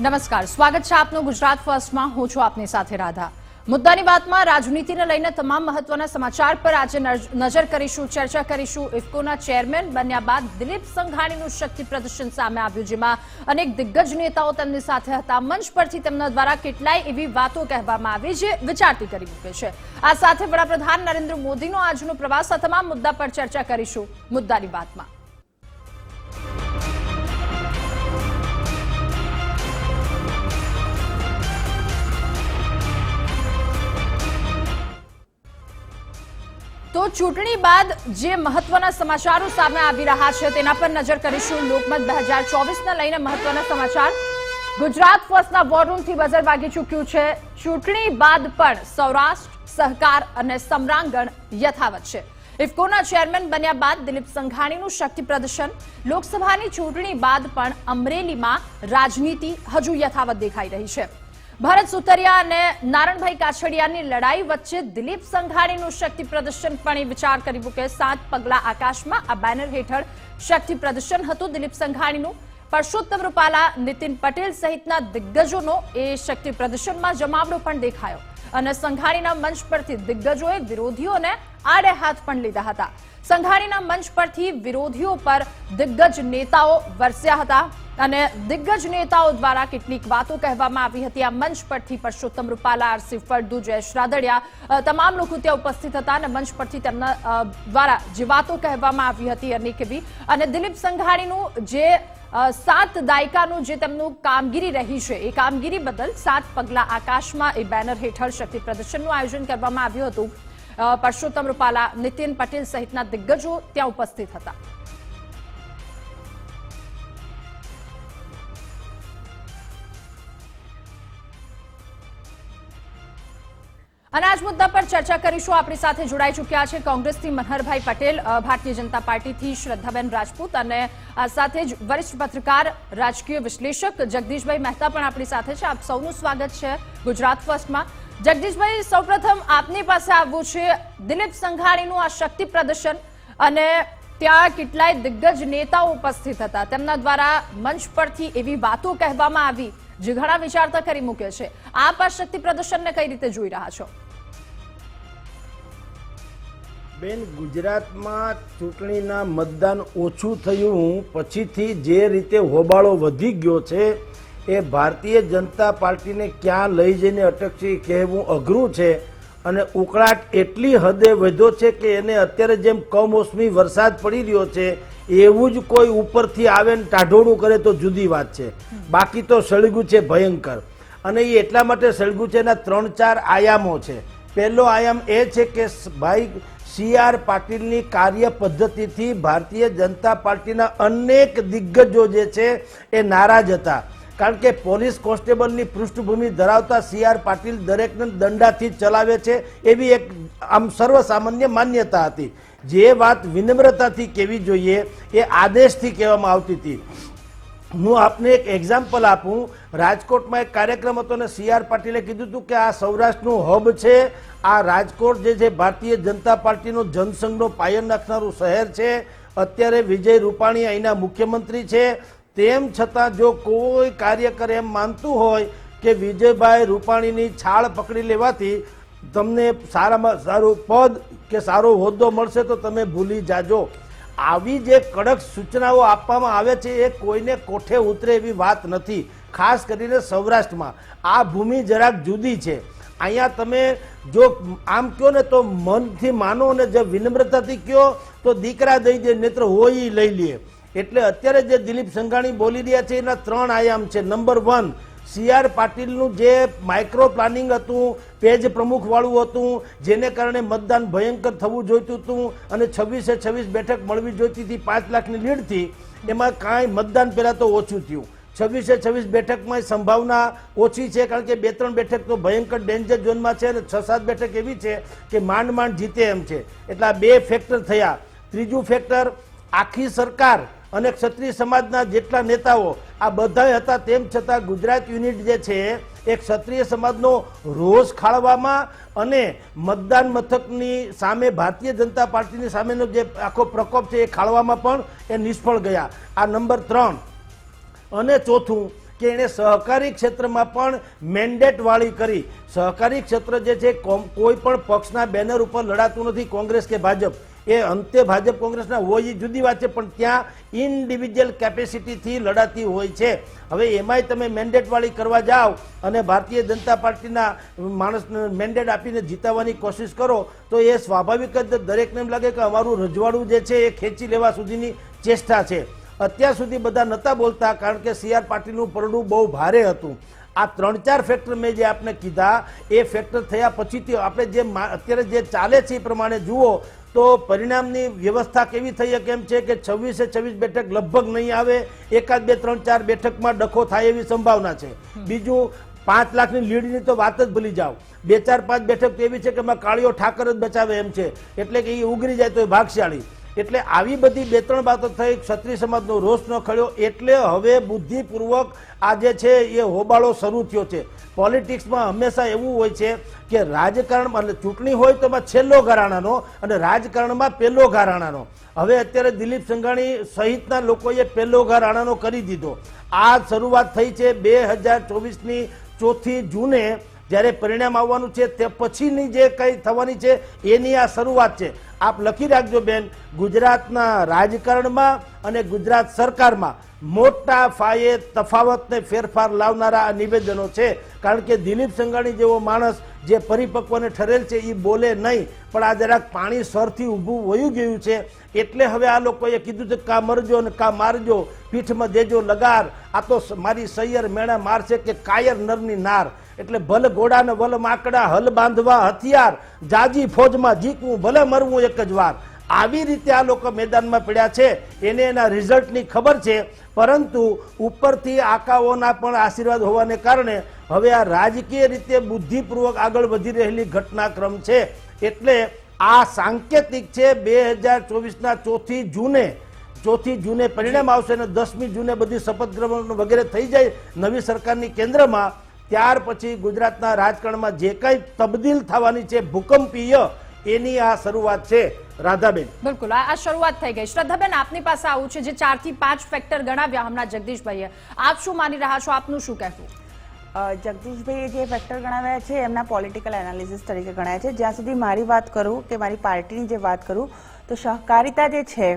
નમસ્કાર. સ્વાગત છે આપનું ગુજરાત ફર્સ્ટમાં. હું છું આપની સાથે રાધા. મુદ્દાની વાતમાં રાજનીતિને લઈને તમામ મહત્વના સમાચાર પર આજે નજર કરીશું, ચર્ચા કરીશું. ઇફકોના ચેરમેન બન્યા બાદ દિલીપ સંઘાણીનું શક્તિ પ્રદર્શન સામે આવ્યું, જેમાં અનેક દિગ્ગજ નેતાઓ તેમની સાથે હતા. મંચ પરથી તેમના દ્વારા કેટલાય એવી વાતો કહેવામાં આવી, જે વિચારતી કરી મૂકે છે. આ સાથે વડાપ્રધાન નરેન્દ્ર મોદીનો આજનો પ્રવાસ આ તમામ મુદ્દા પર ચર્ચા કરીશું. મુદ્દાની વાતમાં. તો ચૂંટણી બાદ જે મહત્વના સમાચારો સામે આવી રહ્યા છે, તેના પર નજર કરીશું. લોકમત બે હજાર ચોવીસને લઈને મહત્વના સમાચાર. ગુજરાત ફર્સ્ટના વોરરૂમથી બજાર વાગી ચૂક્યું છે. ચૂંટણી બાદ પણ સૌરાષ્ટ્ર, સહકાર અને સમરાંગણ યથાવત છે. ઇફકોના ચેરમેન બન્યા બાદ દિલીપ સંઘાણીનું શક્તિ પ્રદર્શન. લોકસભાની ચૂંટણી બાદ પણ અમરેલીમાં રાજનીતિ હજુ યથાવત દેખાઈ રહી છે. ભરત સુતરિયા અને નારણભાઈ કાછડિયાની લડાઈ વચ્ચે દિલીપ સંઘાણીનું શક્તિ પ્રદર્શન પણ વિચાર કરી મૂકે. સાત પગલા આકાશમાં આ બેનર હેઠળ શક્તિ પ્રદર્શન હતું દિલીપ સંઘાણીનું. પરસોત્તમ રૂપાલા, નીતિન પટેલ સહિતના દિગ્ગજોનો એ શક્તિ પ્રદર્શનમાં જમાવડો પણ દેખાયો. અને સંઘાણીના મંચ પરથી દિગ્ગજોએ વિરોધીઓને આડે હાથ પણ લીધા હતા. સંઘાણીના મંચ પરથી વિરોધીઓ પર દિગ્ગજ નેતાઓ વરસ્યા હતા અને દિગ્ગજ નેતાઓ દ્વારા કેટલીક વાતો કહેવામાં આવી હતી. આ મંચ પરથી પરસોત્તમ રૂપાલા, આરસી ફળદુ, જયેશ રાદડિયા તમામ લોકો ત્યાં ઉપસ્થિત હતા અને મંચ પરથી તેમના દ્વારા જે વાતો કહેવામાં આવી હતી અનેક એવી. અને દિલીપ સંઘાણીનું જે સાત દાયકાનું જે તેમનું કામગીરી રહી છે, એ કામગીરી બદલ સાત પગલા આકાશમાં એ બેનર હેઠળ શક્તિ પ્રદર્શનનું આયોજન કરવામાં આવ્યું હતું. પરસોત્તમ રૂપાલા, નીતિન પટેલ સહિતના દિગ્ગજો ત્યાં ઉપસ્થિત હતા. અને આજ મુદ્દા પર ચર્ચા કરીશું. આપણી સાથે જોડાઈ ચૂક્યા છે કોંગ્રેસથી મનહરભાઈ પટેલ ભારતીય જનતા પાર્ટીથી શ્રદ્ધાબેન રાજપૂત અને સાથે જ વરિષ્ઠ પત્રકાર, રાજકીય વિશ્લેષક જગદીશભાઈ મહેતા પણ આપણી સાથે છે. આપ સૌનું સ્વાગત છે ગુજરાત ફર્સ્ટમાં. જગદીશભાઈ, સૌપ્રથમ આપની પાસે આવવું છે દિલીપ સંઘાણીનું આ શક્તિ પ્રદર્શન અને ત્યાં કેટલાય દિગ્ગજ નેતાઓ ઉપસ્થિત હતા. તેમના દ્વારા મંચ પરથી એવી વાતો કહેવામાં આવી, જે ઘણા વિચારતા કરી મૂકે છે. આપ આ શક્તિ પ્રદર્શનને કઈ રીતે જોઈ રહ્યા છો? બેન, ગુજરાતમાં ચૂંટણીના મતદાન ઓછું થયું. પછીથી જે રીતે હોબાળો વધી ગયો છે એ ભારતીય જનતા પાર્ટીને ક્યાં લઈ જઈને અટકશે કહેવું અઘરું છે અને ઉકળાટ એટલી હદે વધ્યો છે કે એને અત્યારે જેમ કમોસમી વરસાદ પડી રહ્યો છે, એવું જ કોઈ ઉપરથી આવે ને ટાઢોળું કરે તો જુદી વાત છે. બાકી તો સળગું છે ભયંકર. અને એ એટલા માટે સળગું છે એના ત્રણ ચાર આયામો છે. પહેલો આયામ એ છે કે ભાઈ સી આર પાટીલની કાર્ય પદ્ધતિથી ભારતીય જનતા પાર્ટીના અનેક દિગ્ગજો જે છે એ નારાજ હતા. કારણ કે પોલીસ કોન્સ્ટેબલની પૃષ્ઠભૂમિ ધરાવતા સી આર પાટીલ દરેકને દંડાથી ચલાવે છે એવી એક આમ સર્વસામાન્ય માન્યતા હતી. જે વાત વિનમ્રતાથી કહેવી જોઈએ એ આદેશથી કહેવામાં આવતી હતી. હું આપને એક એક્ઝામ્પલ આપું. રાજકોટમાં એક કાર્યક્રમ હતો ને સી આર પાટીલે કીધું હતું કે આ સૌરાષ્ટ્રનું હબ છે. આ રાજકોટ જે છે, ભારતીય જનતા પાર્ટીનો જનસંઘનો પાયન નાખનારું શહેર છે. અત્યારે વિજય રૂપાણી અહીંના મુખ્યમંત્રી છે. તેમ છતાં જો કોઈ કાર્યકર એમ માનતું હોય કે વિજયભાઈ રૂપાણીની છાળ પકડી લેવાથી તમને સારામાં સારું પદ કે સારો હોદ્દો મળશે તો તમે ભૂલી જાજો. આવી જે કડક સૂચનાઓ આપવામાં આવે છે એ કોઈને કોઠે ઉતરે એવી વાત નથી. ખાસ કરીને સૌરાષ્ટ્રમાં. આ ભૂમિ જરાક જુદી છે. અહીંયા તમે જો આમ કહો ને તો મનથી માનો અને જે વિનમ્રતાથી કહો તો દીકરા દઈ દે નેત્ર હોય લઈ લે. એટલે અત્યારે જે દિલીપ સંઘાણી બોલી રહ્યા છે, એના ત્રણ આયામ છે. નંબર વન સી આર પાટીલનું જે માઇક્રો પ્લાનિંગ હતું, પેજ પ્રમુખવાળું હતું, જેને કારણે મતદાન ભયંકર થવું જોઈતું હતું અને છવ્વીસે છવ્વીસ બેઠક મળવી જોઈતી હતી પાંચ લાખની લીડથી, એમાં કાંઈ મતદાન પહેલાં તો ઓછું થયું. છવ્વીસે છવ્વીસ બેઠકમાં સંભાવના ઓછી છે, કારણ કે બે ત્રણ બેઠક તો ભયંકર ડેન્જર ઝોનમાં છે અને છ સાત બેઠક એવી છે કે માંડ માંડ જીતે એમ છે. એટલે આ બે ફેક્ટર થયા. ત્રીજું ફેક્ટર આખી સરકાર અને ક્ષત્રિય સમાજના જેટલા નેતાઓ આ બધા હતા, તેમ છતાં ગુજરાત યુનિટ જે છે, એ ક્ષત્રિય સમાજનો રોષ ખાળવામાં અને મતદાન મથકની સામે, ભારતીય જનતા પાર્ટીની સામેનો જે આખો પ્રકોપ છે, એ ખાળવામાં પણ એ નિષ્ફળ ગયા. આ નંબર ત્રણ. અને ચોથું, કે એણે સહકારી ક્ષેત્રમાં પણ મેન્ડેટ વાળી કરી. સહકારી ક્ષેત્ર જે છે કોઈ પણ પક્ષના બેનર ઉપર લડાતું નથી કોંગ્રેસ કે ભાજપ. એ અંતે ભાજપ કોંગ્રેસના હોય એ જુદી વાત છે, પણ ત્યાં ઇન્ડિવિજ્યુઅલ કેપેસિટીથી લડાતી હોય છે. હવે એમાંય તમે મેન્ડેટવાળી કરવા જાઓ અને ભારતીય જનતા પાર્ટીના માણસને મેન્ડેટ આપીને જીતાવવાની કોશિશ કરો, તો એ સ્વાભાવિક જ દરેકને એમ લાગે કે અમારું રજવાડું જે છે એ ખેંચી લેવા સુધીની ચેષ્ટા છે. અત્યાર સુધી બધા નહોતા બોલતા, કારણ કે સી આર પાટીલનું પરડું બહુ ભારે હતું. આ ત્રણ ચાર ફેક્ટર મેં જે આપને કીધા, એ ફેક્ટર થયા પછીથી આપણે જે અત્યારે જે ચાલે છે એ પ્રમાણે જુઓ, તો પરિણામની વ્યવસ્થા કેવી થઈ કેમ છે કે છવ્વીસે છવ્વીસ બેઠક લગભગ નહીં આવે, એકાદ બે ત્રણ ચાર બેઠકમાં ડખો થાય એવી સંભાવના છે. બીજું, પાંચ લાખની લીડની તો વાત જ ભૂલી જાઓ. બે ચાર પાંચ બેઠક એવી છે કે એમાં કાળીઓ ઠાકર જ બચાવે એમ છે. એટલે કે એ ઉગરી જાય તો એ ભાગશાળી. એટલે આવી બધી બે ત્રણ વાતો થઈ, ક્ષત્રિય સમાજનો રોષ ન ખડ્યો. એટલે હવે બુદ્ધિપૂર્વક આ જે છે એ હોબાળો શરૂ થયો છે. પોલિટિક્સમાં હંમેશા એવું હોય છે કે રાજકારણમાં એટલે ચૂંટણી હોય તો એમાં છેલ્લો ઘરાણાનો અને રાજકારણમાં પહેલો ઘરાણાનો. હવે અત્યારે દિલીપ સંઘાણી સહિતના લોકોએ પહેલો ઘરાણાનો કરી દીધો. આ શરૂઆત થઈ છે બે હજાર ચોવીસની ચોથી જૂને જ્યારે પરિણામ આવવાનું છે તે પછીની જે કંઈ થવાની છે એની આ શરૂઆત છે. આપ લખી રાખજો બેન, ગુજરાતના રાજકારણમાં અને ગુજરાત સરકારમાં મોટા ફાયે તફાવતને ફેરફાર લાવનારા આ નિવેદનો છે. કારણ કે દિલીપ સંઘાણી જેવો માણસ જે પરિપક્વને ઠરેલ છે એ બોલે નહીં, પણ આ જરાક પાણી સરથી ઊભું વયું ગયું છે. એટલે હવે આ લોકોએ કીધું છે, કા મરજો ને કા મારજો, પીઠમાં દેજો લગાર. આ તો મારી સૈયર મેણા મારશે કે કાયર નરની નાર. એટલે ભલ ઘોડા ને વલ માકડા, હલ બાંધવા હથિયાર, જાજી ફોજમાં જીકવું ભલે મરવું એક જ વાર. આવી રીતે આ લોકો મેદાનમાં પડ્યા છે. એને એના રિઝલ્ટની ખબર છે. પરંતુ ઉપરથી આકાઓના પણ આશીર્વાદ હોવાને કારણે હવે આ રાજકીય રીતે બુદ્ધિપૂર્વક આગળ વધી રહેલી ઘટનાક્રમ છે. એટલે આ સાંકેતિક છે બે હજાર ચોવીસના ચોથી જૂને. ચોથી જૂને પરિણામ આવશે અને દસમી જૂને બધી શપથ ગ્રહણ વગેરે થઈ જાય નવી સરકારની કેન્દ્રમાં. ત્યાર પછી ગુજરાતના રાજકારણમાં જે કંઈ તબદીલ થવાની છે ભૂકંપીય એની આ શરૂઆત છે. રાધાબેન. બિલકુલ આ શરૂઆત થઈ ગઈ. શ્રદ્ધાબેન આપની પાસે આવું છે જે ચારથી પાંચ ફેક્ટર ગણાવ્યા હમણાં જગદીશભાઈએ. આપ શું માની રહ્યા છો? આપનું શું કહેવું? જગદીશભાઈએ જે ફેક્ટર ગણાવ્યા છે એમના પોલિટિકલ એનાલિસિસ તરીકે ગણાય છે. જ્યાં સુધી મારી વાત કરું કે મારી પાર્ટીની જે વાત કરું તો સહકારિતા જે છે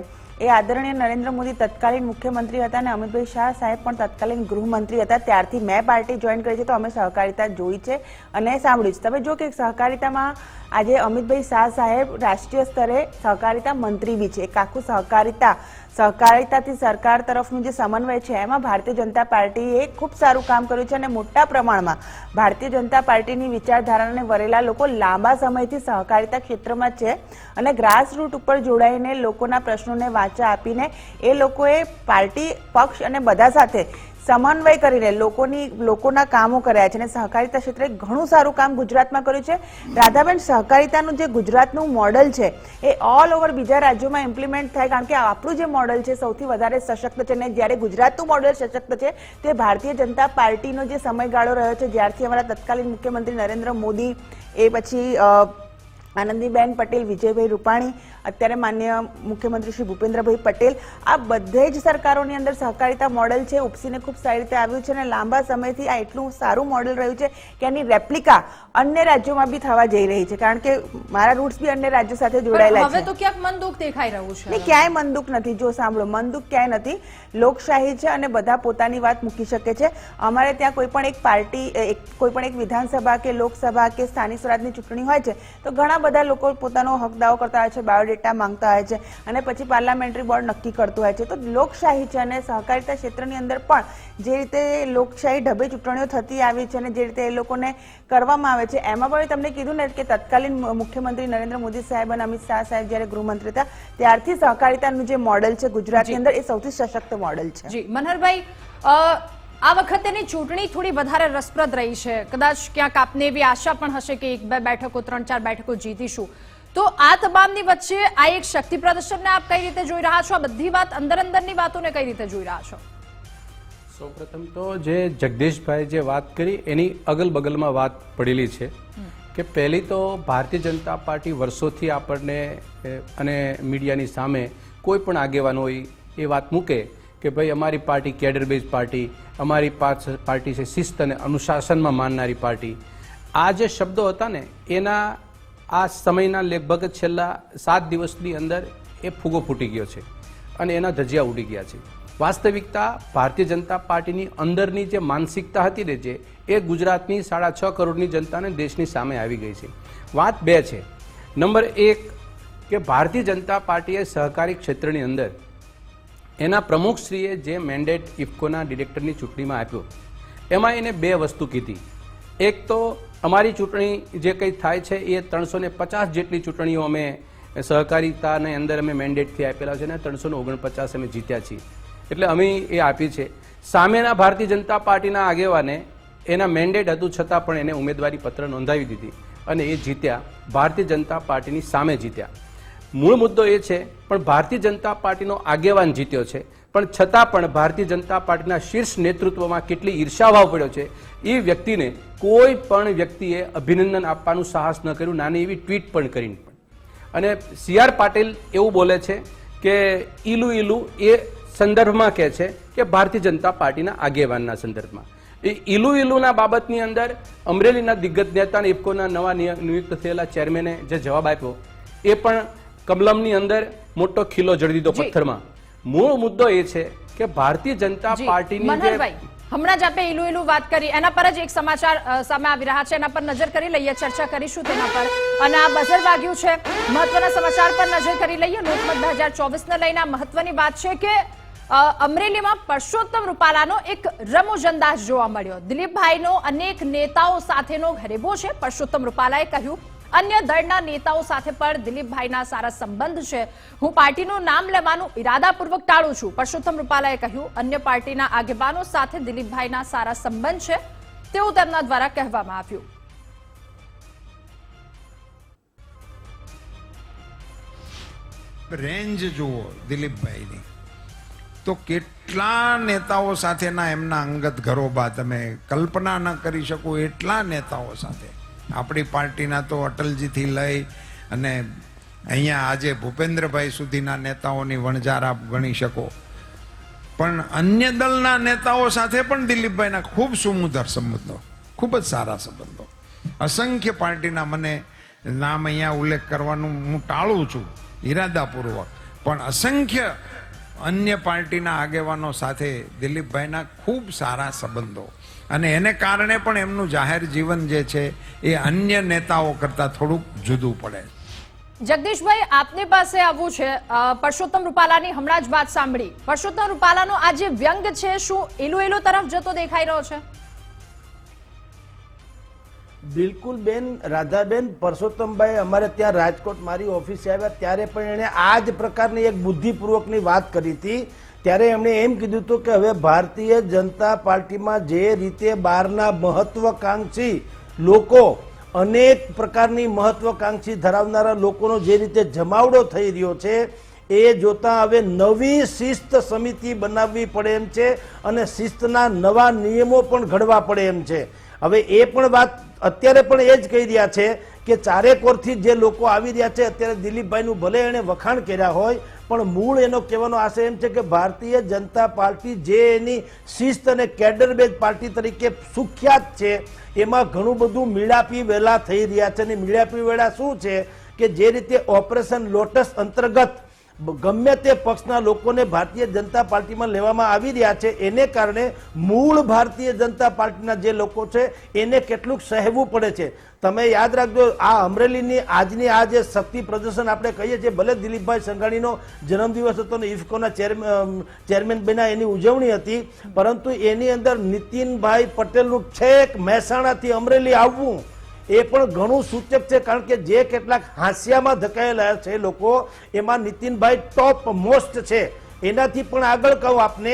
એ આદરણીય નરેન્દ્ર મોદી તત્કાલીન મુખ્યમંત્રી હતા અને અમિતભાઈ શાહ સાહેબ પણ તત્કાલીન ગૃહમંત્રી હતા. ત્યારથી મેં પાર્ટી જોઈન કરી છે તો અમે સહકારિતા જોઈ છે અને સાંભળ્યું છે. તમે જો કે સહકારિતામાં આજે અમિતભાઈ શાહ સાહેબ રાષ્ટ્રીય સ્તરે સહકારિતા મંત્રી બી છે. એક આખું સહકારિતા સહકારિતાથી સરકાર તરફનું જે સમન્વય છે, એમાં ભારતીય જનતા પાર્ટીએ ખૂબ સારું કામ કર્યું છે અને મોટા પ્રમાણમાં ભારતીય જનતા પાર્ટીની વિચારધારાને વરેલા લોકો લાંબા સમયથી સહકારિતા ક્ષેત્રમાં છે અને ગ્રાસરૂટ ઉપર જોડાઈને લોકોના પ્રશ્નોને વાંચા આપીને એ લોકોએ પાર્ટી પક્ષ અને બધા સાથે સમન્વય કરીને લોકોની, લોકોના કામો કર્યા છે અને સહકારિતા ક્ષેત્રે ઘણું સારું કામ ગુજરાતમાં કર્યું છે. રાધાબેન, સહકારિતાનું જે ગુજરાતનું મોડલ છે, એ ઓલ ઓવર બીજા રાજ્યોમાં ઇમ્પ્લિમેન્ટ થાય, કારણ કે આપણું જે મોડલ છે, સૌથી વધારે સશક્ત છે અને જ્યારે ગુજરાતનું મોડલ સશક્ત છે, તે ભારતીય જનતા પાર્ટીનો જે સમયગાળો રહ્યો છે, જ્યારથી અમારા તત્કાલીન મુખ્યમંત્રી નરેન્દ્ર મોદી, એ પછી આનંદીબેન પટેલ વિજયભાઈ રૂપાણી અત્યારે માન્ય મુખ્યમંત્રી શ્રી ભૂપેન્દ્રભાઈ પટેલ. આ બધે જ સરકારોની અંદર સહકારિતા મોડેલ છે. ઉપસીને ખૂબ સારી રીતે આવ્યું છે અને લાંબા સમયથી આ એટલું સારું મોડેલ રહ્યું છે કે એની રેપ્લિકા અન્ય રાજ્યોમાં બી થવા જઈ રહી છે. કારણ કે મારા રૂટ્સ બી અન્ય રાજ્યો સાથે જોડાયેલા જોડાયેલા હવે છે. તો ક્યાંક મન દુઃખ દેખાઈ રહ્યું છે. ને ક્યાંય મનદુખ નથી. જો સાંભળો મનદુખ ક્યાંય નથી. લોકશાહી છે અને બધા પોતાની વાત મૂકી શકે છે. અમારે ત્યાં કોઈ પણ એક પાર્ટી એક કોઈ પણ એક વિધાનસભા કે લોકસભા કે સ્થાનિક સ્વરાજની ચૂંટણી હોય છે તો ઘણા બધા લોકો પોતાનો હક દાવો કરતા હોય છે બાયોડેટા માંગતા હોય છે અને પછી પાર્લામેન્ટરી બોર્ડ નક્કી કરતું હોય છે. તો લોકશાહી છે અને સહકારિતા ક્ષેત્રની અંદર પણ જે રીતે લોકશાહી ઢબે ચૂંટણીઓ થતી આવી છે અને જે રીતે એ લોકોને કરવામાં આવે છે એમાં પણ તમને કીધું ને કે તત્કાલીન મુખ્યમંત્રી નરેન્દ્ર મોદી સાહેબ અને અમિત શાહ સાહેબ જ્યારે ગૃહમંત્રી હતા ત્યારથી સહકારિતાનું જે મોડેલ છે ગુજરાતની અંદર એ સૌથી સશક્ત મોડેલ છે. જી. મનહરભાઈ આ વખતેની ચૂંટણી થોડી વધારે રસપ્રદ રહી છે. કદાચ ક્યાંક આપને એવી આશા પણ હશે કે એક, બે બેઠકો, ત્રણ, ચાર બેઠકો જીતીશું. તો આ તમામની વચ્ચે આ એક શક્તિ પ્રદર્શનને આપ કઈ રીતે જોઈ રહ્યા છો? આ બધી વાત અંદર અંદરની વાતોને કઈ રીતે જોઈ રહ્યા છો? સૌપ્રથમ તો જે જગદીશભાઈ જે વાત કરી, એની અગલ બગલમાં વાત પડેલી છે કે પહેલી તો ભારતીય જનતા પાર્ટી વર્ષોથી આપણને અને મીડિયાની સામે કોઈ પણ આગેવાન હોય એ વાત મૂકે કે ભાઈ અમારી પાર્ટી કેડર બેઝ પાર્ટી, અમારી પાર્ટી છે શિસ્ત અને અનુશાસનમાં માનનારી પાર્ટી. આ જે શબ્દો હતા ને, એના આ સમયના લગભગ છેલ્લા સાત દિવસની અંદર એ ફૂગો ફૂટી ગયો છે અને એના ધજિયા ઉડી ગયા છે. વાસ્તવિકતા ભારતીય જનતા પાર્ટીની અંદરની જે માનસિકતા હતી ને જે, એ ગુજરાતની સાડા છ કરોડની જનતાને દેશની સામે આવી ગઈ છે. વાત બે છે. નંબર એક કે ભારતીય જનતા પાર્ટીએ સહકારી ક્ષેત્રની અંદર એના પ્રમુખશ્રીએ જે મેન્ડેટ ઇફકોના ડિરેક્ટરની ચૂંટણીમાં આપ્યો, એમાં એને બે વસ્તુ કીધી. એક તો અમારી ચૂંટણી જે કંઈ થાય છે એ ત્રણસો પચાસ જેટલી ચૂંટણીઓ અમે સહકારિતાને અંદર અમે મેન્ડેટથી આપેલા છે અને ત્રણસો ઓગણપચાસ અમે જીત્યા છીએ. એટલે અમે એ આપી છે. સામેના ભારતીય જનતા પાર્ટીના આગેવાને એના મેન્ડેટ હતું છતાં પણ એને ઉમેદવારી પત્ર નોંધાવી દીધી અને એ જીત્યા. ભારતીય જનતા પાર્ટીની સામે જીત્યા. મૂળ મુદ્દો એ છે, પણ ભારતીય જનતા પાર્ટીનો આગેવાન જીત્યો છે. પણ છતાં પણ ભારતીય જનતા પાર્ટીના શીર્ષ નેતૃત્વમાં કેટલી ઈર્ષાભાવ પડ્યો છે, એ વ્યક્તિને કોઈ પણ વ્યક્તિએ અભિનંદન આપવાનું સાહસ ન કર્યું, નાની એવી ટ્વીટ પણ કરીને. પણ અને સી આર પાટીલ એવું બોલે છે કે ઈલુ ઈલુ એ સંદર્ભમાં કહે છે કે ભારતીય જનતા પાર્ટીના આગેવાનના સંદર્ભમાં. એ ઈલુ ઈલુના બાબતની અંદર અમરેલીના દિગ્ગજ નેતા અને ઇફકોના નવા નિયુક્ત થયેલા ચેરમેને જે જવાબ આપ્યો, એ પણ કમલમની અંદર મોટો ખીલો જડી દીધો પથ્થરમાં. મૂળ મુદ્દો એ છે કે ભારતીય જનતા પાર્ટીની જે હમણાં જ આપણે ઈલુ ઈલુ વાત કરી એના પર જ એક સમાચાર સામે આવી રહ્યા છે એના પર નજર કરી લઈએ ચર્ચા કરીશું તેના પર. અને આ બઝર વાગ્યું છે મહત્વના સમાચાર પર નજર કરી લઈએ. લોકમત બે હજાર ચોવીસને લઈને મહત્વની વાત છે કે અમરેલીમાં પરસોત્તમ રૂપાલાનો એક રમુજ અંદાજ જોવા મળ્યો. દિલીપભાઈનો અનેક નેતાઓ સાથેનો ઘરેબો છે. પરસોત્તમ રૂપાલાએ કહ્યું અન્ય દળના નેતાઓ સાથે પણ દિલીપભાઈના સારા સંબંધ છે. હું પાર્ટીનું નામ લેવાનું ઇરાદાપૂર્વક ટાળું છું. પરસોત્તમ રૂપાલાએ કહ્યું, અન્ય પાર્ટીના આગેવાનો સાથે દિલીપભાઈના સારા સંબંધ છે. તેવું તેમના દ્વારા કહેવામાં આવ્યું. રેન્જ જુઓ દિલીપભાઈની. તો કેટલા નેતાઓ સાથેના એમના અંગત ઘરોબા તમે કલ્પના ન કરી શકો, એટલા નેતાઓ સાથે. આપણી પાર્ટીના તો અટલજીથી લઈ અને અહીંયા આજે ભૂપેન્દ્રભાઈ સુધીના નેતાઓની વણઝાર આપ ગણી શકો. પણ અન્ય દળના નેતાઓ સાથે પણ દિલીપભાઈના ખૂબ સુમુદર સંબંધો, ખૂબ જ સારા સંબંધો. અસંખ્ય પાર્ટીના મને નામ અહીંયા ઉલ્લેખ કરવાનું હું ટાળું છું, ઈરાદાપૂર્વક. પણ અસંખ્ય અન્ય પાર્ટીના આગેવાનો સાથે દિલીપભાઈના ખૂબ સારા સંબંધો. અને એને કારણે પણ એમનું જાહેર જીવન જે છે, એ અન્ય નેતાઓ કરતાં થોડુંક જુદું પડે. જગદીશભાઈ, આપની પાસે આવવું છે. પરસોત્તમ રૂપાલાની હમણાં જ વાત સાંભળી. પરસોત્તમ રૂપાલાનો આ જે વ્યંગ છે, શું એલું એલું તરફ જતો દેખાઈ રહ્યો છે? બિલકુલ બેન, રાધાબેન, પરસોત્તમભાઈ અમારે ત્યાં રાજકોટ મારી ઓફિસે આવ્યા, ત્યારે પણ એણે આ જ પ્રકારની એક બુદ્ધિપૂર્વકની વાત કરી હતી. ત્યારે એમણે એમ કીધું હતું કે હવે ભારતીય જનતા પાર્ટીમાં જે રીતે બહારના મહત્વકાંક્ષી લોકો, અનેક પ્રકારની મહત્વકાંક્ષી ધરાવનારા લોકોનો જે રીતે જમાવડો થઈ રહ્યો છે, એ જોતા હવે નવી શિસ્ત સમિતિ બનાવવી પડે એમ છે અને શિસ્તના નવા નિયમો પણ ઘડવા પડે એમ છે. હવે એ પણ વાત અત્યારે પણ એ જ કહી રહ્યા છે કે ચારેકોરથી જે લોકો આવી રહ્યા છે, અત્યારે દિલીપભાઈનું ભલે એણે વખાણ કર્યા હોય, પણ મૂળ એનો કહેવાનો આશય એમ છે કે ભારતીય જનતા પાર્ટી જે એની શિસ્ત અને કેડર બેઝ પાર્ટી તરીકે સુખ્યાત છે, એમાં ઘણું બધું મીડાપી વેલા થઈ રહ્યા છે. અને મીડાપી વેળા શું છે કે જે રીતે ઓપરેશન લોટસ અંતર્ગત ગમે તે પક્ષના લોકોને ભારતીય જનતા પાર્ટીમાં લેવામાં આવી રહ્યા છે, એને કારણે મૂળ ભારતીય જનતા પાર્ટીના જે લોકો છે, એને કેટલુંક સહેવું પડે છે. તમે યાદ રાખજો, આ અમરેલીની આજની આ જે શક્તિ પ્રદર્શન આપણે કહીએ છીએ, ભલે દિલીપભાઈ સંઘાણીનો જન્મદિવસ હતો ને ઇફકોના ચેરમેન બન્યા એની ઉજવણી હતી, પરંતુ એની અંદર નીતિનભાઈ પટેલનું છેક મહેસાણાથી અમરેલી આવવું. એ પણ ઘણું સૂચક છે, કારણ કે જે કેટલાક હાંસિયામાં ધકાયેલા છે લોકો, એમાં નીતિનભાઈ ટોપ મોસ્ટ છે. એનાથી પણ આગળ કહું આપને,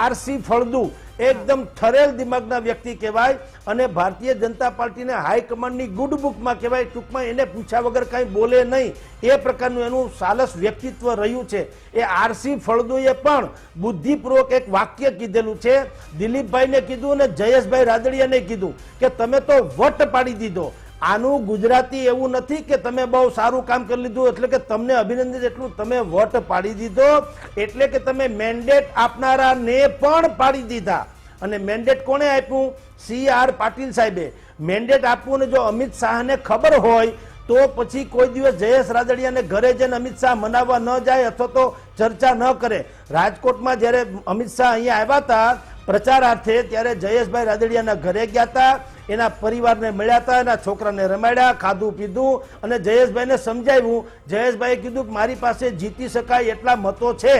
આરસી ફળદુ એકદમ ઠરેલ દિમાગના વ્યક્તિ કહેવાય અને ભારતીય જનતા પાર્ટીને હાઈકમાન્ડની ગુડ બુકમાં કહેવાય, ટૂંકમાં એને પૂછ્યા વગર કાંઈ બોલે નહીં. એ પ્રકારનું એનું સાલસ વ્યક્તિત્વ રહ્યું છે. એ આરસી ફળદુએ પણ બુદ્ધિપૂર્વક એક વાક્ય કીધેલું છે. દિલીપભાઈને કીધું અને જયેશભાઈ રાદડિયાને કીધું કે તમે તો વટ પાડી દીધો. આનું ગુજરાતી એવું નથી કે તમે બહુ સારું કામ કરી લીધું, એટલે કે તમને અભિનંદન એટલું તમે વોટ પાડી દીધો, એટલે કે તમે મેન્ડેટ આપનારાને પણ પાડી દીધા. અને મેન્ડેટ કોણે આપ્યું? સી આર પાટીલ સાહેબે. મેન્ડેટ આપવું ને જો અમિત શાહને ખબર હોય, તો પછી કોઈ દિવસ જયેશ રાદડિયાને ઘરે જઈને અમિત શાહ મનાવવા ન જાય અથવા તો ચર્ચા ન કરે. રાજકોટમાં જ્યારે અમિત શાહ અહીંયા આવ્યા હતા પ્રચારાર્થે ત્યારે જયેશભાઈ રાદડિયાના ઘરે ગયા હતા એના પરિવારને મળ્યા હતા એના છોકરાને રમાડ્યા ખાધું પીધું અને જયેશભાઈને સમજાવ્યું જયેશભાઈએ કીધું કે મારી પાસે જીતી શકાય એટલા મતો છે.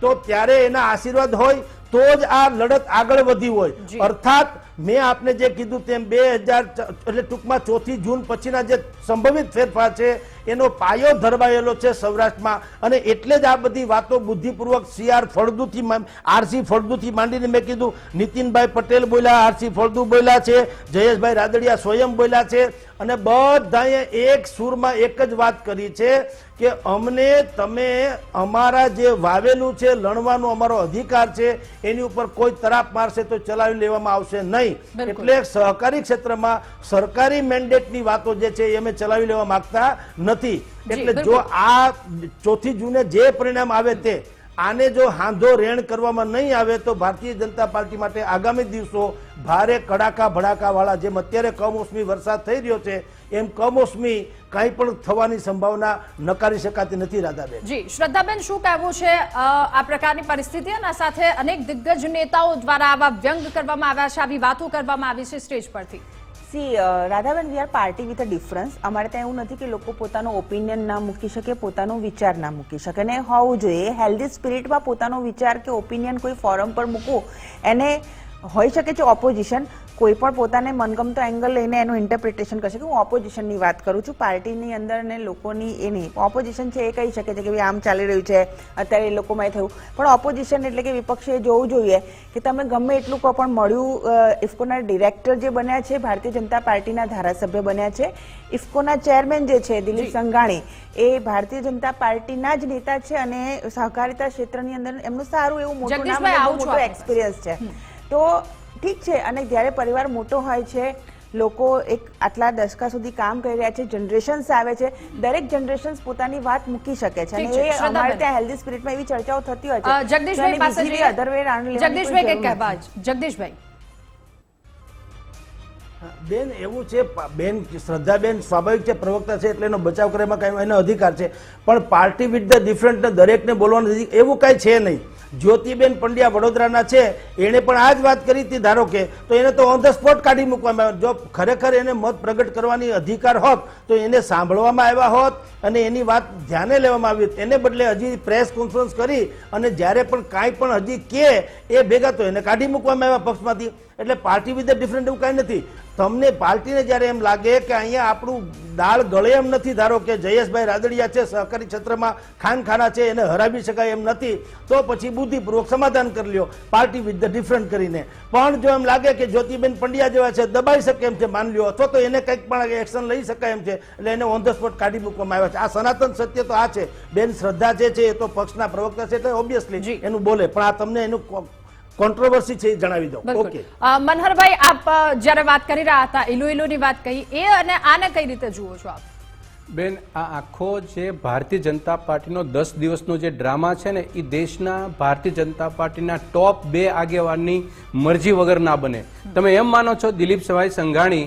તો ત્યારે એના આશીર્વાદ હોય તો જ આ લડત આગળ વધી હોય. અર્થાત મેં આપને જે કીધું તેમ બે હજાર એટલે ટૂંકમાં ચોથી જૂન પછીના જે સંભવિત ફેરફાર છે એનો પાયો ધરવાયેલો છે સૌરાષ્ટ્રમાં. અને એટલે જ આ બધી વાતો બુદ્ધિપૂર્વક સીઆર ફળદુથી આરસી ફળદુથી માંડીને મેં કીધું. નીતિનભાઈ પટેલ બોલ્યા આરસી ફળદુ બોલ્યા છે જયેશભાઈ રાદડિયા સ્વયં બોલ્યા છે. અને બધાએ એક સૂરમાં એક જ વાત કરી છે કે અમને તમે અમારા જે વાવેલું છે લણવાનો અમારો અધિકાર છે એની ઉપર કોઈ તરાપ મારશે તો ચલાવી લેવામાં આવશે નહીં. એટલે સહકારી ક્ષેત્રમાં સરકારી મેન્ડેટની વાતો જે છે એ અમે ચલાવી લેવા માંગતા નથી એટલે જો આ ચોથી જૂને જે પરિણામ આવે તે આને જો હાંધો રેણ કરવામાં નહીં આવે તો ભારતીય જનતા પાર્ટી માટે આગામી દિવસો ભારે કડાકા ભડાકા વાળા જેમ અત્યારે કમોસમી વરસાદ થઈ રહ્યો છે એમ કમોસમી કઈ પણ થવાની સંભાવના નકારી શકાતી નથી રાધાબેન. જી શ્રદ્ધાબેન શું કહેવું છે આ પ્રકારની પરિસ્થિતિ અને સાથે અનેક દિગ્ગજ નેતાઓ દ્વારા આવા વ્યંગ કરવામાં આવ્યા છે આવી વાતો કરવામાં આવી છે સ્ટેજ પરથી? C Radhaben we are party with a difference અમારે ત્યાં એવું નથી કે લોકો પોતાનો ઓપિનિયન ના મૂકી શકે, પોતાનો વિચાર ના મૂકી શકે. અને હોવું જોઈએ હેલ્ધી સ્પિરિટમાં પોતાનો વિચાર કે ઓપિનિયન કોઈ ફોરમ પર મૂકવું, એને હોઈ શકે છે ઓપોઝિશન કોઈ પણ પોતાને મનગમતો એંગલ લઈને એનું ઇન્ટરપ્રિટેશન કરશે કે હું ઓપોઝિશનની વાત કરું છું. પાર્ટીની અંદર ને લોકોની એ નહીં. ઓપોઝિશન છે એ કહી શકે છે કે ભાઈ આમ ચાલી રહ્યું છે અત્યારે એ લોકોમાં એ થયું. પણ ઓપોઝિશન એટલે કે વિપક્ષે જોવું જોઈએ કે તમે ગમે એટલું કહો પણ મળ્યું ઇફકોના ડિરેક્ટર જે બન્યા છે ભારતીય જનતા પાર્ટીના ધારાસભ્ય બન્યા છે. ઇફકોના ચેરમેન જે છે દિલીપ સંઘાણી એ ભારતીય જનતા પાર્ટીના જ નેતા છે અને સહકારિતા ક્ષેત્રની અંદર એમનું સારું એવું મોટું નામ મોટો એક્સપિરિયન્સ છે. તો ઠીક છે અને જ્યારે પરિવાર મોટો હોય છે લોકો એક આટલા દશકા સુધી કામ કરી રહ્યા છે જનરેશન્સ આવે છે દરેક જનરેશન્સ પોતાની વાત મૂકી શકે છે. અને એ અમારે ત્યાં હેલ્ધી સ્પિરિટમાં એવી ચર્ચાઓ થતી હોય છે. જગદીશભાઈ પાસે જગદીશભાઈ જગદીશભાઈ. બેન, એવું છે બેન, શ્રદ્ધાબેન, સ્વાભાવિક છે, પ્રવક્તા છે, એટલે એનો બચાવ કરે એમાં કાંઈ એનો અધિકાર છે. પણ પાર્ટી વિથ ધ ડિફરન્ટ દરેકને બોલવાનું એવું કાંઈ છે નહીં. જ્યોતિબેન પંડ્યા વડોદરાના છે. એણે પણ આ જ વાત કરી હતી, ધારો કે, તો એને તો ઓન ધ સ્પોટ કાઢી મૂકવામાં આવ્યો. જો ખરેખર એને મત પ્રગટ કરવાની અધિકાર હોત, તો એને સાંભળવામાં આવ્યા હોત અને એની વાત ધ્યાને લેવામાં આવી. એને બદલે હજી પ્રેસ કોન્ફરન્સ કરી અને જ્યારે પણ કાંઈ પણ હજી કે એ ભેગા તો એને કાઢી મૂકવામાં આવ્યા પક્ષમાંથી. એટલે પાર્ટી વિથ ડિફરન્ટ એવું કાંઈ નથી. તમને પાર્ટીને જ્યારે એમ લાગે કે અહીંયા આપણું દાળ ગળે એમ નથી ધારો કે જયેશભાઈ રાદડિયા છે સહકારી ક્ષેત્રમાં ખાનખાના છે એને હરાવી શકાય એમ નથી તો પછી બુદ્ધિપૂર્વક સમાધાન કરી લ્યો પાર્ટી વિથ ધ ડિફરન્ટ કરીને. પણ જો એમ લાગે કે જ્યોતિબેન પંડ્યા જેવા છે દબાઈ શકે એમ છે માન લ્યો અથવા તો એને કંઈક પણ એક્શન લઈ શકાય એમ છે એટલે એને ઓન ધ સ્પોટ કાઢી મૂકવામાં આવ્યા છે. આ સનાતન સત્ય તો આ છે. બેન શ્રદ્ધા જે છે એ તો પક્ષના પ્રવક્તા છે એટલે ઓબ્વિયસલી એનું બોલે. પણ આ તમને એનું કોન્ટ્રોવર્સી છે એ જણાવી દઉં. બિલકુલ. ઓકે મનહરભાઈ આપ જ્યારે વાત કરી રહ્યા હતા ઇલુ ઇલુની વાત કહી એ અને આને કઈ રીતે જુઓ છો આપ? બેન આ આખો જે ભારતીય જનતા પાર્ટીનો દસ દિવસનો જે ડ્રામા છે ને એ દેશના ભારતીય જનતા પાર્ટીના ટોપ બે આગેવાનની મરજી વગર ના બને. તમે એમ માનો છો દિલીપભાઈ સંઘાણી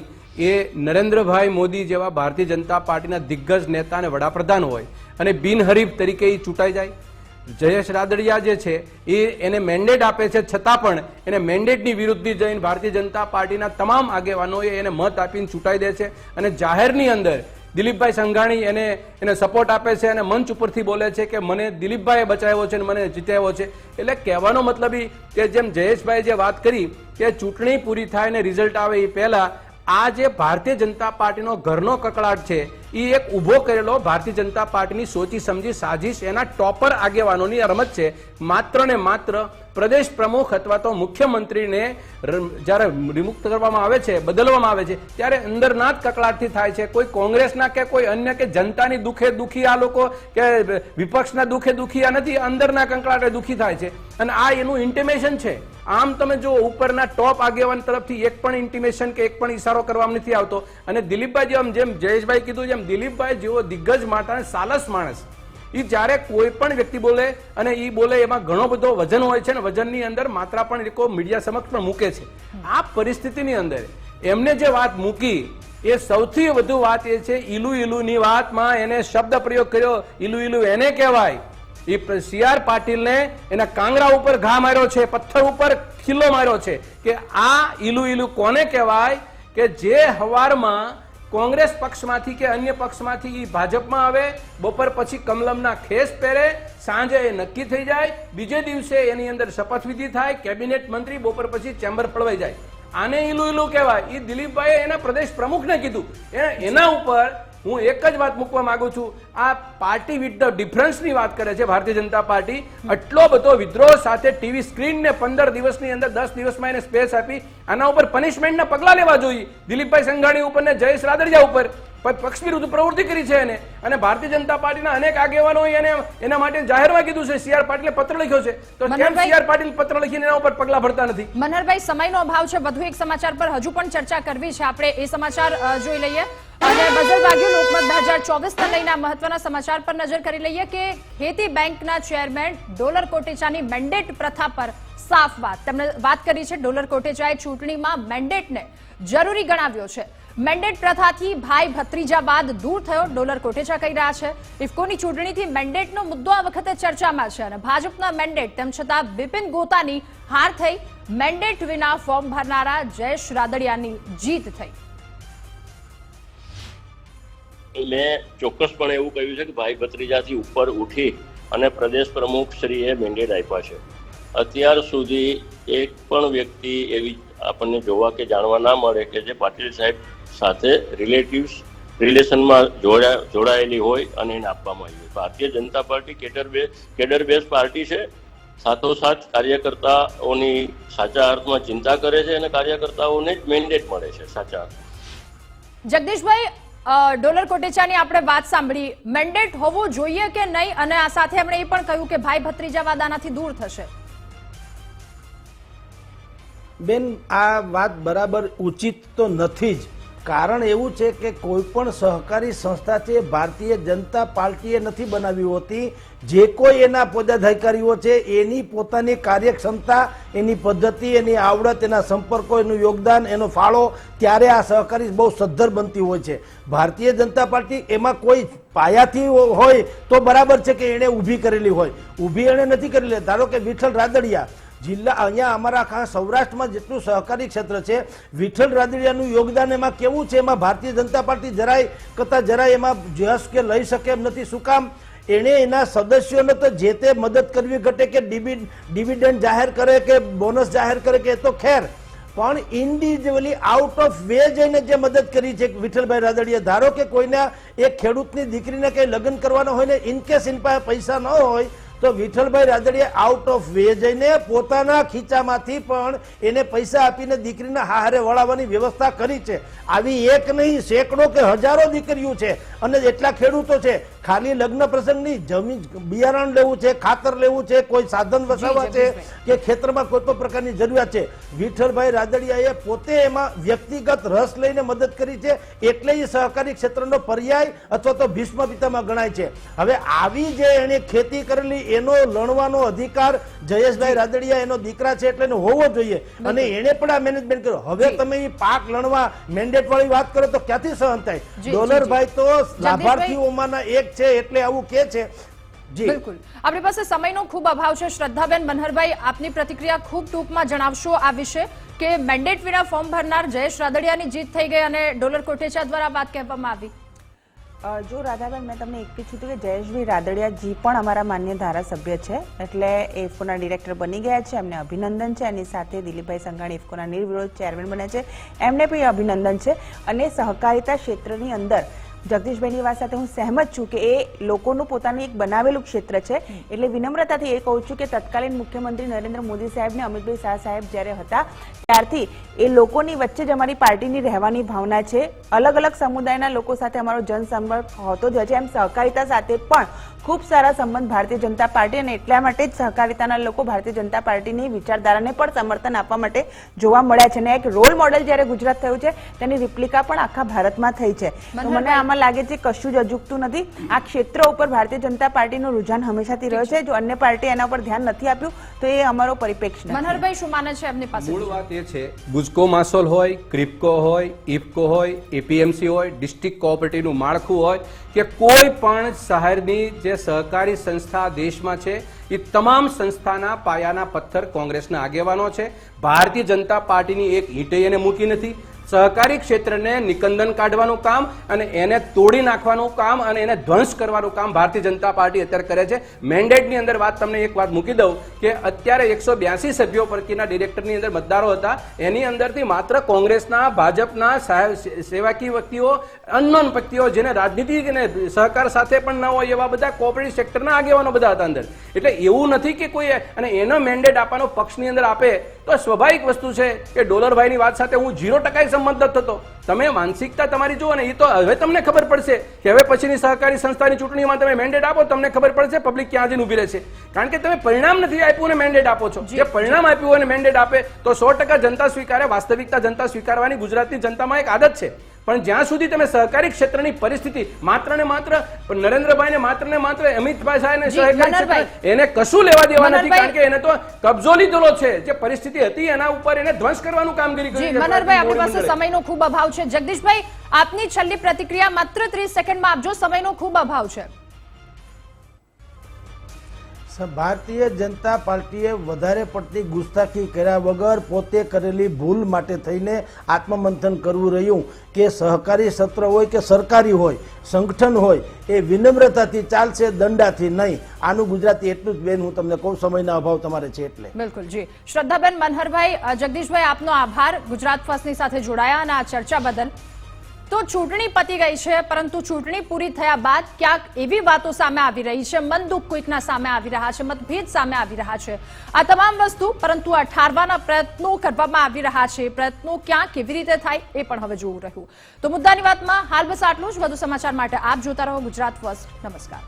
એ નરેન્દ્રભાઈ મોદી જેવા ભારતીય જનતા પાર્ટીના દિગ્ગજ નેતા અને વડાપ્રધાન હોય અને બિનહરીફ તરીકે એ ચૂંટાઈ જાય? જયેશ રાદડિયા જે છે, એ એને મેન્ડેટ આપે છે. છતાં પણ એને મેન્ડેટની વિરુદ્ધની જઈને ભારતીય જનતા પાર્ટીના તમામ આગેવાનોએ એને મત આપીને ચૂંટાઈ દે છે. અને જાહેરની અંદર દિલીપભાઈ સંઘાણી એને એને સપોર્ટ આપે છે અને મંચ ઉપરથી બોલે છે કે મને દિલીપભાઈએ બચાવ્યો છે અને મને જીતાવ્યો છે. એટલે કહેવાનો મતલબ એ કે જેમ જયેશભાઈ જે વાત કરી કે ચૂંટણી પૂરી થાય ને રિઝલ્ટ આવે એ પહેલા, આ જે ભારતીય જનતા પાર્ટીનો ઘરનો કકળાટ છે એ એક ઊભો કરેલો ભારતીય જનતા પાર્ટીની સોચી સમજી સાજીશ એના ટોપર આગેવાનોની રમત છે. માત્ર ને માત્ર પ્રદેશ પ્રમુખ અથવા તો મુખ્યમંત્રીને જ્યારે વિમુક્ત કરવામાં આવે છે, બદલવામાં આવે છે, ત્યારે અંદરના જ કકળાટથી થાય છે. કોઈ કોંગ્રેસના કે કોઈ અન્ય કે જનતાની દુઃખે દુઃખી આ લોકો કે વિપક્ષના દુઃખે દુઃખી આ નથી, અંદરના કંકળાટે દુઃખી થાય છે. અને આ એનું ઇન્ટિમેશન છે. આમ તમે જો ઉપરના ટોપ આગેવાન તરફથી એક પણ ઇન્ટિમેશન કે એક પણ ઇશારો કરવામાં નથી આવતો. અને દિલીપભાઈ જેમ જેમ જયેશભાઈ કીધું, જેમ દિલીપભાઈ જેવો દિગ્ગજ માતા સાલસ માણસ એ જ્યારે કોઈ પણ વ્યક્તિ બોલે અને એ બોલે એમાં ઘણો બધો વજન હોય છે ને વજનની અંદર માત્રા પણ લોકો મીડિયા સમક્ષ પણ મૂકે છે. આ પરિસ્થિતિની અંદર એમને જે વાત મૂકી, એ સૌથી વધુ વાત એ છે, ઈલુ ઈલુની વાતમાં એને શબ્દ પ્રયોગ કર્યો. ઈલુ ઈલુ એને કહેવાય. એ સી આર પાટીલને એના કાંગરા ઉપર ઘા માર્યો છે, પથ્થર ઉપર ખીલ્લો માર્યો છે કે આ ઈલુ ઈલુ કોને કહેવાય? કે જે હવારમાં કોંગ્રેસ પક્ષમાંથી કે અન્ય પક્ષમાંથી એ ભાજપમાં આવે, બપોર પછી કમલમના ખેસ પહેરે, સાંજે એ નક્કી થઈ જાય, બીજે દિવસે એની અંદર શપથવિધિ થાય, કેબિનેટ મંત્રી બપોર પછી ચેમ્બર ફળવાઈ જાય. આને ઈલું ઈલું કહેવાય. એ દિલીપભાઈએ એના પ્રદેશ પ્રમુખને કીધું. એના ઉપર હું એક જ વાત મૂકવા માંગુ છું. આ પાર્ટી વિથ ધ ડિફરન્સની વાત કરે છે ભારતીય જનતા પાર્ટી. આટલો બધો વિદ્રોહ સાથે ટીવી સ્ક્રીનને પંદર દિવસની અંદર દસ દિવસમાં એને સ્પેસ આપી આના ઉપર પનિશમેન્ટના પગલાં લેવા જોઈએ. દિલીપભાઈ સંઘાણી ઉપર ને જયેશ રાદડિયા ઉપર. પક્ષ વિરુદ્ધ પ્રવૃત્તિ કરી છે એને. અને ભારતીય જનતા પાર્ટીના અનેક આગેવાનોએ એને એના માટે જાહેરમાં કીધું છે સીઆર પાટીલે પત્ર લખ્યો છે. તો કેમ સીઆર પાટીલ પત્ર લખીને એના ઉપર પગલા ભરતા નથી? મનહરભાઈ સમયનો અભાવ છે. વધુ એક સમાચાર પર હજુ પણ ચર્ચા કરવી છે. આપણે એ સમાચાર જોઈ લઈએ. અને લઈને મહત્વના સમાચાર પર નજર કરી લઈએ કે ખેતી બેંકના ચેરમેન ડોલર કોટેચાની મેન્ડેટ પ્રથા પર સાફ વાત. તેમણે વાત કરી છે ડોલર કોટેચાએ ચૂંટણીમાં મેન્ડેટને જરૂરી ગણાવ્યો છે. મેન્ડેટ પ્રથાથી ભાઈ ભત્રીજા બાદ દૂર થયો ડોલર કોટેચા કહી રહ્યા છે. ઇફકોની ચૂંટણીથી મેન્ડેટનો મુદ્દો આ વખતે ચર્ચામાં છે અને ભાજપના મેન્ડેટ તેમ છતાં બિપિન ગોતાની હાર થઈ. મેન્ડેટ વિના ફોર્મ ભરનારા જયેશ રાદડિયાની જીત થઈ. મેં ચોક્કસપણે એવું કહ્યું છે કે ભાઈ ભત્રીજાથી ઉપર ઉઠી અને પ્રદેશ પ્રમુખ શ્રીએ મેન્ડેટ આપ્યા છે. અત્યાર સુધી એક પણ વ્યક્તિ એવી આપણને જોવા કે જાણવા ના મળે કે જે પાટીલ સાહેબ સાથે રિલેટિવ્સ રિલેશનમાં જોડા જોડાયેલી હોય અને એને આપવામાં આવી ભારતીય જનતા પાર્ટી કેડર બે કેડર બેઝ પાર્ટી છે. સાથોસાથ કાર્યકર્તાઓની સાચા અર્થમાં ચિંતા કરે છે અને કાર્યકર્તાઓને જ મેન્ડેટ મળે છે સાચા જગદીશભાઈ ડોલર કોટેચાની આપણે વાત સાંભળી. મેન્ડેટ હોવો જોઈએ કે નહીં? અને આ સાથે એમણે એ પણ કહ્યું કે ભાઈ ભત્રીજા વાદાનાથી દૂર થશે. બેન, આ વાત બરાબર ઉચિત તો નથી જ. કારણ એવું છે કે કોઈ પણ સહકારી સંસ્થા છે ભારતીય જનતા પાર્ટીએ નથી બનાવી હોતી. જે કોઈ એના પદાધિકારીઓ છે, એની પોતાની કાર્યક્ષમતા, એની પદ્ધતિ, એની આવડત, એના સંપર્કો, એનું યોગદાન, એનો ફાળો ત્યારે આ સહકારી બહુ સદ્ધર બનતી હોય છે. ભારતીય જનતા પાર્ટી એમાં કોઈ પાયાથી હોય તો બરાબર છે કે એણે ઊભી કરેલી હોય. ઊભી એણે નથી કરેલી. ધારો કે વિઠ્ઠલ રાદડિયા, જિલ્લા, અહીંયા અમારા આખા સૌરાષ્ટ્રમાં જેટલું સહકારી ક્ષેત્ર છે, વિઠ્ઠલ રાદડિયાનું યોગદાન એમાં કેવું છે? એમાં ભારતીય જનતા પાર્ટી જરાય કરતાં જરાય એમાં જશ કે લઈ શકે એમ નથી. શું કામ? એણે એના સદસ્યોને તો જે તે મદદ કરવી ઘટે કે ડિવિડન્ડ જાહેર કરે કે બોનસ જાહેર કરે કે એ તો ખેર. પણ ઇન્ડિવિજ્યુઅલી આઉટ ઓફ વે જઈને જે મદદ કરી છે, વિઠ્ઠલભાઈ રાદડિયા, ધારો કે કોઈને એક ખેડૂતની દીકરીને કંઈ લગ્ન કરવાના હોય ને, ઇન કેસ પાસે પૈસા ન હોય તો Vitthalbhai Radadiya out of way જઈને પોતાના ખીચામાંથી પણ એને પૈસા આપીને દીકરીને હારે વળાવવાની વ્યવસ્થા કરી છે. આવી એક નહીં સેંકડો કે હજારો દીકરીઓ છે અને એટલા ખેડૂતો છે. ખાલી લગ્ન પ્રસંગની જમીન બિયારણ લેવું છે ખાતર લેવું છે કોઈ સાધન વસાવવા છે કે ખેતરમાં કોઈ પણ પ્રકારની જરૂરિયાત છે. વિઠ્ઠલભાઈ રાદડિયાએ પોતે એમાં વ્યક્તિગત રસ લઈને મદદ કરી છે. એટલે એ સહકારી ક્ષેત્રનો પર્યાય અથવા તો ભીષ્મ પિતામાં ગણાય છે. હવે આવી જે એને ખેતી કરેલી એનો લણવાનો અધિકાર જયેશભાઈ રાદડિયા એનો દીકરા છે એટલે હોવો જોઈએ. અને એને પણ આ મેનેજમેન્ટ કર્યો. હવે તમે પાક લણવા મેન્ડેટ વાળી વાત કરો તો ક્યાંથી સહન થાય? ડોલરભાઈ તો લાભાર્થીઓમાંના એક છે એટલે આવું કે છે. બિલકુલ. આપણી પાસે સમયનો ખૂબ અભાવ છે. શ્રદ્ધાબેન મનહરભાઈ આપની પ્રતિક્રિયા ખૂબ ટૂંકમાં જણાવશો આ વિશે કે મેન્ડેટ વિના ફોર્મ ભરનાર જયેશ રાદડિયાની જીત થઈ ગઈ અને ડોલર કોટેચા દ્વારા વાત કહેવામાં આવી. જો રાધાબેન, મેં તમને એક પૂછ્યું હતું કે જયેશભાઈ રાદડિયાજી પણ અમારા માન્ય ધારાસભ્ય છે, એટલે એફકોના ડિરેક્ટર બની ગયા છે, એમને અભિનંદન છે, એની સાથે દિલીપભાઈ સંઘાણી એફકોના નિર્વિરોધ ચેરમેન બન્યા છે, એમને પણ અભિનંદન છે. અને સહકારિતા ક્ષેત્રની અંદર જગદીશભાઈની વાત સાથે હું સહેમત છું કે એ લોકોનું પોતાનું એક બનાવેલું ક્ષેત્ર છે. એટલે વિનમ્રતાથી એ કહું છું કે તત્કાલીન મુખ્યમંત્રી નરેન્દ્ર મોદી સાહેબને અમિતભાઈ શાહ સાહેબ જ્યારે હતા, ત્યારથી એ લોકોની વચ્ચે જ અમારી પાર્ટીની રહેવાની ભાવના છે. અલગ અલગ સમુદાયના લોકો સાથે અમારો જનસંપર્ક હોતો જ હોય છે. એમ સહકારિતા સાથે પણ ખૂબ સારા સંબંધ ભારતીય જનતા પાર્ટી અને એટલા માટે જ સહકારિતાના લોકો ભારતીય જનતા પાર્ટીની વિચારધારાને પણ સમર્થન આપવા માટે જોવા મળ્યા છે અને એક રોલ મોડેલ જ્યારે ગુજરાત થયું છે તેની રિપ્લિકા પણ આખા ભારતમાં થઈ છે. તો મને આમાં લાગે છે કશું જ અજુકતું નથી. આ ક્ષેત્ર ઉપર ભારતીય જનતા પાર્ટીનું રુઝાન હંમેશાથી રહ્યો છે. જો અન્ય પાર્ટી એના ઉપર ધ્યાન નથી આપ્યું તો એ અમારો પરિપ્રેક્ષ મનહરભાઈ શું માને છે એમની પાસે? મૂળ વાત એ છે ગુજકો માસોલ હોય ક્રિપકો હોય ઇફકો હોય એપીએમસી હોય ડિસ્ટ્રિક્ટ કોઓપરેટિવનું માળખું હોય કે કોઈ પણ શહેરની જે સહકારી સંસ્થા દેશમાં છે, એ તમામ સંસ્થાના પાયાના પથ્થર કોંગ્રેસના આગેવાનો છે. ભારતીય જનતા પાર્ટીની એક ઈંટે એને મૂકી નથી. સહકારી ક્ષેત્રને નિકંદન કાઢવાનું કામ અને એને તોડી નાખવાનું કામ અને એને ધ્વંસ કરવાનું કામ ભારતીય જનતા પાર્ટી અત્યારે કરે છે. મેન્ડેટની અંદર વાત તમને એક વાત મૂકી દઉં કે અત્યારે એકસો બ્યાસી સભ્યો પરથીના ડિરેક્ટરની અંદર મતદારો હતા. એની અંદરથી માત્ર કોંગ્રેસના, ભાજપના સેવાકીય વ્યક્તિઓ, અનનોન વ્યક્તિઓ જેને રાજનીતિ અને સહકાર સાથે પણ ન હોય એવા બધા કોઓપરેટિવ સેક્ટરના આગેવાનો બધા હતા અંદર. એટલે એવું નથી કે કોઈ અને એનો મેન્ડેટ આપવાનો પક્ષની અંદર આપે. તો સ્વાભાવિક વસ્તુ છે કે ડોલરભાઈની વાત સાથે હું ઝીરો ટકા નથી થતો તમે માનસિકતા તમારી જુઓ ને એ તો હવે તમને ખબર પડશે કે હવે પછીની સહકારી સંસ્થાની ચૂંટણીમાં તમે મેન્ડેટ આપો તમને ખબર પડશે પબ્લિક ક્યાં જઈને ઊભી રહેશે. કારણ કે તમે પરિણામ નથી આપ્યું અને મેન્ડેટ આપો છો. જે. પરિણામ આપ્યું અને મેન્ડેટ આપે તો સો ટકા જનતા સ્વીકારે વાસ્તવિકતા જનતા સ્વીકારવાની ગુજરાતની જનતામાં એક આદત છે. પણ જ્યાં સુધી તમે સહકારી ક્ષેત્રની પરિસ્થિતિ માત્ર ને માત્ર નરેન્દ્રભાઈ ને માત્ર ને માત્ર અમિતભાઈ સાહેબ ને સહકારી એને કશું લેવા દેવા નથી કારણ કે એને તો કબજો લીધેલો છે. જે પરિસ્થિતિ હતી એના ઉપર એને ધ્વંસ કરવાનું કામગીરી કરી છે આપણી પાસે સમયનો ખૂબ અભાવ છે. જગદીશભાઈ આપની છેલ્લી પ્રતિક્રિયા માત્ર ત્રીસ સેકન્ડમાં આપજો સમયનો ખૂબ અભાવ છે. ભારતીય જનતા પાર્ટીએ વધારે પડતી ગુસ્તાખી કર્યા વગર પોતે કરેલી ભૂલ માટે થઈને આત્મમંથન કરવું રહ્યું. કે સહકારી સત્ર હોય કે સરકારી હોય, સંગઠન હોય, એ વિનમ્રતાથી ચાલશે, દંડાથી નહીં. આનું ગુજરાતી એટલું જ બેન, હું તમને કહું, સમયના અભાવ તમારે છે એટલે. બિલકુલ, જી. શ્રદ્ધાબેન મનહરભાઈ જગદીશભાઈ આપનો આભાર. ગુજરાત ફર્સ્ટની સાથે જોડાયા અને આ ચર્ચા બદલ તો ચૂંટણી પતી ગઈ છે, પરંતુ ચૂંટણી પૂરી થયા બાદ ક્યાંક એવી વાતો સામે આવી રહી છે, મન દુઃખ કોઈકના સામે આવી રહ્યા છે, મતભેદ સામે આવી રહ્યા છે. આ તમામ વસ્તુ, પરંતુ ઠારવાના પ્રયત્નો કરવામાં આવી રહ્યા છે. પ્રયત્નો ક્યાં કેવી રીતે થાય એ પણ હવે જોવું રહ્યું. તો મુદ્દાની વાતમાં હાલ બસ આટલું જ. વધુ સમાચાર માટે આપ જોતા રહો ગુજરાત ફર્સ્ટ. નમસ્કાર.